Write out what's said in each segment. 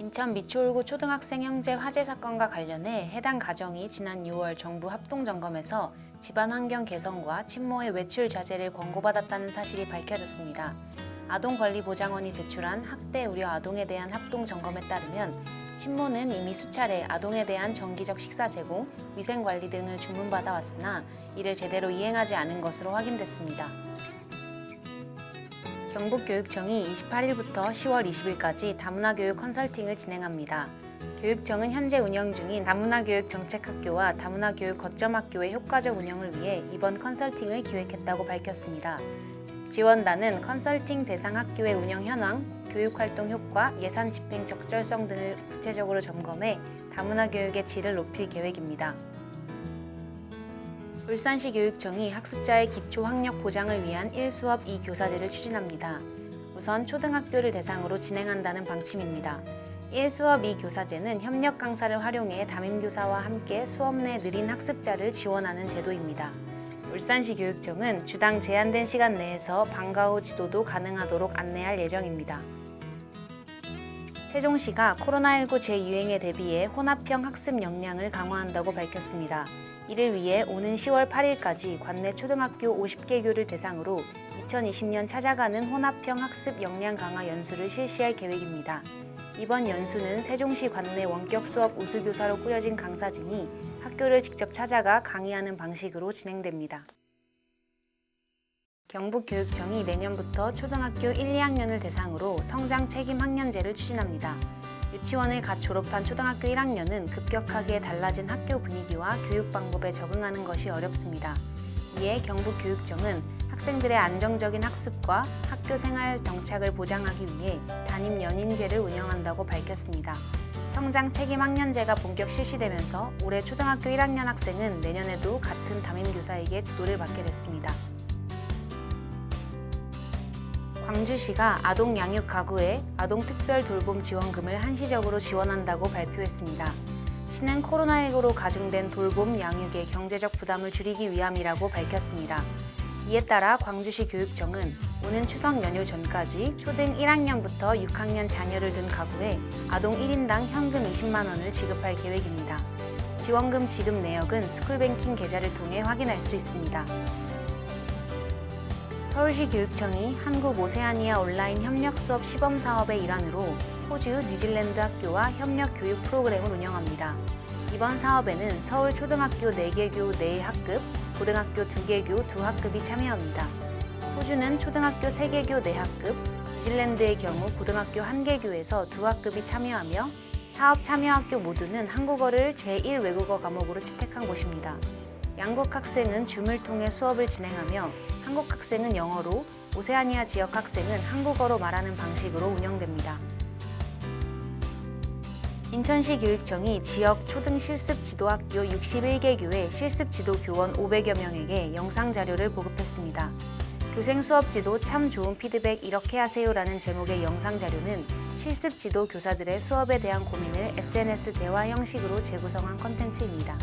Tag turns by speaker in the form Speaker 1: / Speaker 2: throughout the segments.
Speaker 1: 인천 미추홀구 초등학생 형제 화재 사건과 관련해 해당 가정이 지난 6월 정부 합동 점검에서 집안 환경 개선과 친모의 외출 자제를 권고받았다는 사실이 밝혀졌습니다. 아동권리보장원이 제출한 학대 우려 아동에 대한 합동 점검에 따르면 친모는 이미 수차례 아동에 대한 정기적 식사 제공, 위생 관리 등을 주문받아 왔으나 이를 제대로 이행하지 않은 것으로 확인됐습니다. 경북교육청이 28일부터 10월 20일까지 다문화 교육 컨설팅을 진행합니다. 교육청은 현재 운영 중인 다문화 교육 정책학교와 다문화 교육 거점 학교의 효과적 운영을 위해 이번 컨설팅을 기획했다고 밝혔습니다. 지원단은 컨설팅 대상 학교의 운영 현황, 교육 활동 효과, 예산 집행 적절성 등을 구체적으로 점검해 다문화 교육의 질을 높일 계획입니다. 울산시 교육청이 학습자의 기초 학력 보장을 위한 1수업 2교사제를 추진합니다. 우선 초등학교를 대상으로 진행한다는 방침입니다. 1수업 2교사제는 협력 강사를 활용해 담임교사와 함께 수업 내 느린 학습자를 지원하는 제도입니다. 울산시 교육청은 주당 제한된 시간 내에서 방과 후 지도도 가능하도록 안내할 예정입니다. 세종시가 코로나19 재유행에 대비해 혼합형 학습 역량을 강화한다고 밝혔습니다. 이를 위해 오는 10월 8일까지 관내 초등학교 50개 교를 대상으로 2020년 찾아가는 혼합형 학습 역량 강화 연수를 실시할 계획입니다. 이번 연수는 세종시 관내 원격 수업 우수교사로 꾸려진 강사진이 학교를 직접 찾아가 강의하는 방식으로 진행됩니다. 경북교육청이 내년부터 초등학교 1, 2학년을 대상으로 성장 책임 학년제를 추진합니다. 유치원을 갓 졸업한 초등학교 1학년은 급격하게 달라진 학교 분위기와 교육 방법에 적응하는 것이 어렵습니다. 이에 경북교육청은 학생들의 안정적인 학습과 학교 생활 정착을 보장하기 위해 담임 연인제를 운영한다고 밝혔습니다. 성장 책임 학년제가 본격 실시되면서 올해 초등학교 1학년 학생은 내년에도 같은 담임 교사에게 지도를 받게 됐습니다. 광주시가 아동 양육 가구에 아동 특별 돌봄 지원금을 한시적으로 지원한다고 발표했습니다. 시는 코로나19로 가중된 돌봄 양육의 경제적 부담을 줄이기 위함이라고 밝혔습니다. 이에 따라 광주시 교육청은 오는 추석 연휴 전까지 초등 1학년부터 6학년 자녀를 둔 가구에 아동 1인당 현금 20만 원을 지급할 계획입니다. 지원금 지급 내역은 스쿨뱅킹 계좌를 통해 확인할 수 있습니다. 서울시 교육청이 한국 오세아니아 온라인 협력 수업 시범 사업의 일환으로 호주, 뉴질랜드 학교와 협력 교육 프로그램을 운영합니다. 이번 사업에는 서울 초등학교 4개 교 4학급, 고등학교 2개 교 2학급이 참여합니다. 호주는 초등학교 3개 교 4학급, 뉴질랜드의 경우 고등학교 1개 교에서 2학급이 참여하며 사업 참여 학교 모두는 한국어를 제1 외국어 과목으로 채택한 곳입니다. 양국 학생은 줌을 통해 수업을 진행하며 한국 학생은 영어로, 오세아니아 지역 학생은 한국어로 말하는 방식으로 운영됩니다. 인천시 교육청이 지역 초등 실습 지도학교 61개 교의 실습 지도 교원 500여 명에게 영상 자료를 보급했습니다. 교생 수업 지도 참 좋은 피드백 이렇게 하세요라는 제목의 영상 자료는 실습 지도 교사들의 수업에 대한 고민을 SNS 대화 형식으로 재구성한 컨텐츠입니다.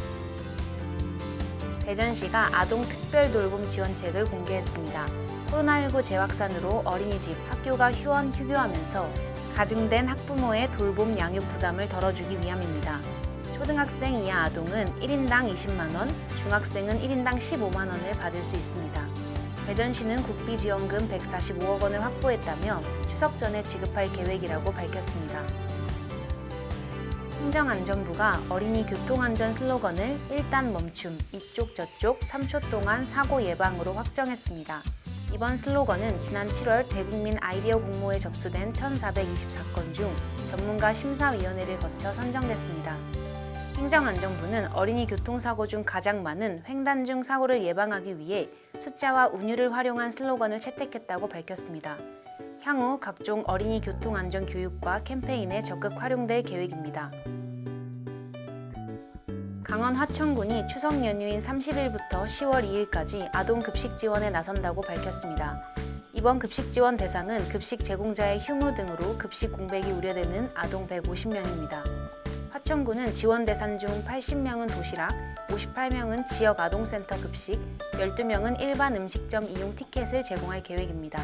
Speaker 1: 대전시가 아동 특별 돌봄 지원책을 공개했습니다. 코로나19 재확산으로 어린이집, 학교가 휴원, 휴교하면서 가중된 학부모의 돌봄 양육 부담을 덜어주기 위함입니다. 초등학생 이하 아동은 1인당 20만 원, 중학생은 1인당 15만 원을 받을 수 있습니다. 대전시는 국비 지원금 145억 원을 확보했다며 추석 전에 지급할 계획이라고 밝혔습니다. 행정안전부가 어린이 교통안전 슬로건을 일단 멈춤, 이쪽 저쪽 3초 동안 사고 예방으로 확정했습니다. 이번 슬로건은 지난 7월 대국민 아이디어 공모에 접수된 1,424건 중 전문가 심사위원회를 거쳐 선정됐습니다. 행정안전부는 어린이 교통사고 중 가장 많은 횡단 중 사고를 예방하기 위해 숫자와 운율을 활용한 슬로건을 채택했다고 밝혔습니다. 향후 각종 어린이 교통안전 교육과 캠페인에 적극 활용될 계획입니다. 강원 화천군이 추석 연휴인 30일부터 10월 2일까지 아동 급식 지원에 나선다고 밝혔습니다. 이번 급식 지원 대상은 급식 제공자의 휴무 등으로 급식 공백이 우려되는 아동 150명입니다. 화천군은 지원 대상 중 80명은 도시락, 58명은 지역 아동센터 급식, 12명은 일반 음식점 이용 티켓을 제공할 계획입니다.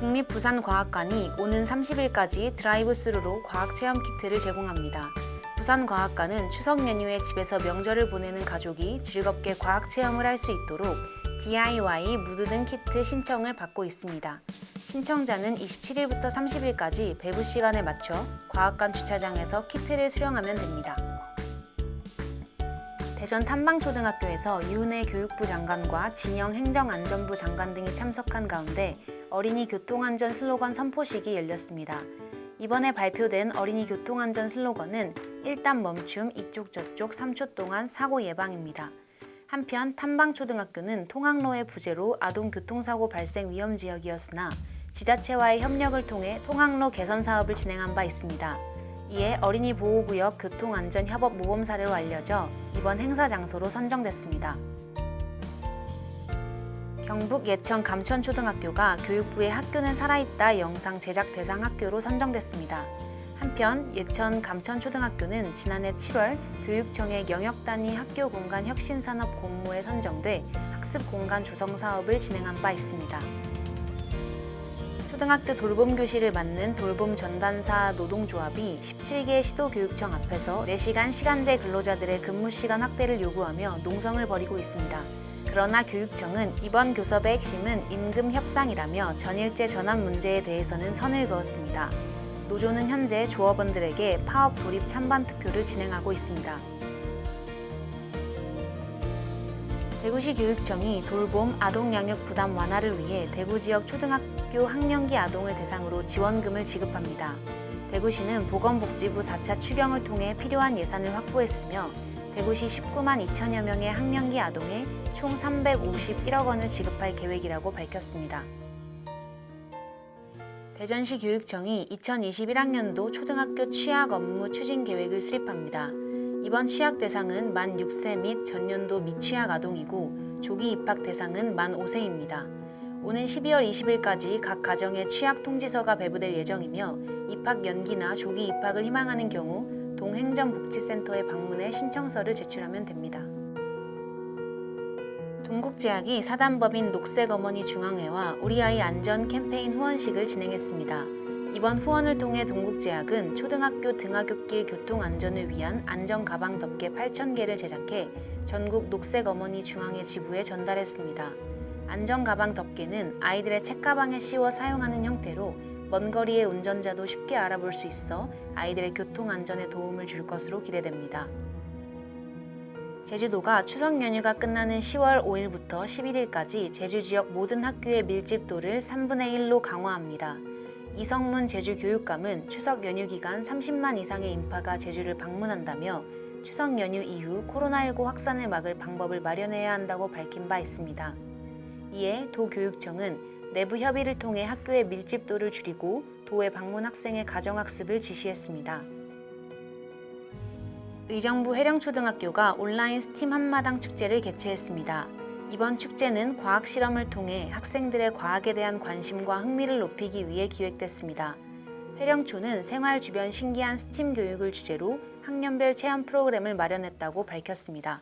Speaker 1: 국립부산과학관이 오는 30일까지 드라이브스루로 과학체험 키트를 제공합니다. 부산과학관은 추석 연휴에 집에서 명절을 보내는 가족이 즐겁게 과학 체험을 할 수 있도록 DIY 무드등 키트 신청을 받고 있습니다. 신청자는 27일부터 30일까지 배부 시간에 맞춰 과학관 주차장에서 키트를 수령하면 됩니다. 대전 탐방초등학교에서 유은혜 교육부 장관과 진영 행정안전부 장관 등이 참석한 가운데 어린이 교통안전 슬로건 선포식이 열렸습니다. 이번에 발표된 어린이 교통안전 슬로건은 일단 멈춤, 이쪽 저쪽 3초 동안 사고 예방입니다. 한편 탐방초등학교는 통학로의 부재로 아동 교통사고 발생 위험 지역이었으나 지자체와의 협력을 통해 통학로 개선 사업을 진행한 바 있습니다. 이에 어린이 보호구역 교통안전협업 모범 사례로 알려져 이번 행사 장소로 선정됐습니다. 경북 예천 감천초등학교가 교육부의 학교는 살아있다 영상 제작 대상 학교로 선정됐습니다. 한편 예천 감천초등학교는 지난해 7월 교육청의 영역 단위 학교 공간 혁신 산업 공모에 선정돼 학습 공간 조성 사업을 진행한 바 있습니다. 초등학교 돌봄 교실을 맡는 돌봄 전단사 노동조합이 17개 시도교육청 앞에서 4시간 시간제 근로자들의 근무 시간 확대를 요구하며 농성을 벌이고 있습니다. 그러나 교육청은 이번 교섭의 핵심은 임금 협상이라며 전일제 전환 문제에 대해서는 선을 그었습니다. 노조는 현재 조합원들에게 파업 돌입 찬반 투표를 진행하고 있습니다. 대구시 교육청이 돌봄 아동 양육 부담 완화를 위해 대구 지역 초등학교 학령기 아동을 대상으로 지원금을 지급합니다. 대구시는 보건복지부 4차 추경을 통해 필요한 예산을 확보했으며 대구시 19만 2천여 명의 학령기 아동에 총 351억 원을 지급할 계획이라고 밝혔습니다. 대전시 교육청이 2021학년도 초등학교 취약 업무 추진 계획을 수립합니다. 이번 취약 대상은 만 6세 및 전년도 미취약 아동이고 조기 입학 대상은 만 5세입니다. 오는 12월 20일까지 각 가정에 취약 통지서가 배부될 예정이며 입학 연기나 조기 입학을 희망하는 경우 동행정복지센터에 방문해 신청서를 제출하면 됩니다. 동국제약이 사단법인 녹색어머니 중앙회와 우리 아이 안전 캠페인 후원식을 진행했습니다. 이번 후원을 통해 동국제약은 초등학교 등하굣길 교통 안전을 위한 안전 가방 덮개 8,000개를 제작해 전국 녹색어머니 중앙회 지부에 전달했습니다. 안전 가방 덮개는 아이들의 책가방에 씌워 사용하는 형태로 먼 거리의 운전자도 쉽게 알아볼 수 있어 아이들의 교통 안전에 도움을 줄 것으로 기대됩니다. 제주도가 추석 연휴가 끝나는 10월 5일부터 11일까지 제주 지역 모든 학교의 밀집도를 3분의 1로 강화합니다. 이성문 제주교육감은 추석 연휴 기간 30만 이상의 인파가 제주를 방문한다며 추석 연휴 이후 코로나19 확산을 막을 방법을 마련해야 한다고 밝힌 바 있습니다. 이에 도교육청은 내부 협의를 통해 학교의 밀집도를 줄이고 도에 방문 학생의 가정학습을 지시했습니다. 의정부 해령초등학교가 온라인 스팀 한마당 축제를 개최했습니다. 이번 축제는 과학 실험을 통해 학생들의 과학에 대한 관심과 흥미를 높이기 위해 기획됐습니다. 해령초는 생활 주변 신기한 스팀 교육을 주제로 학년별 체험 프로그램을 마련했다고 밝혔습니다.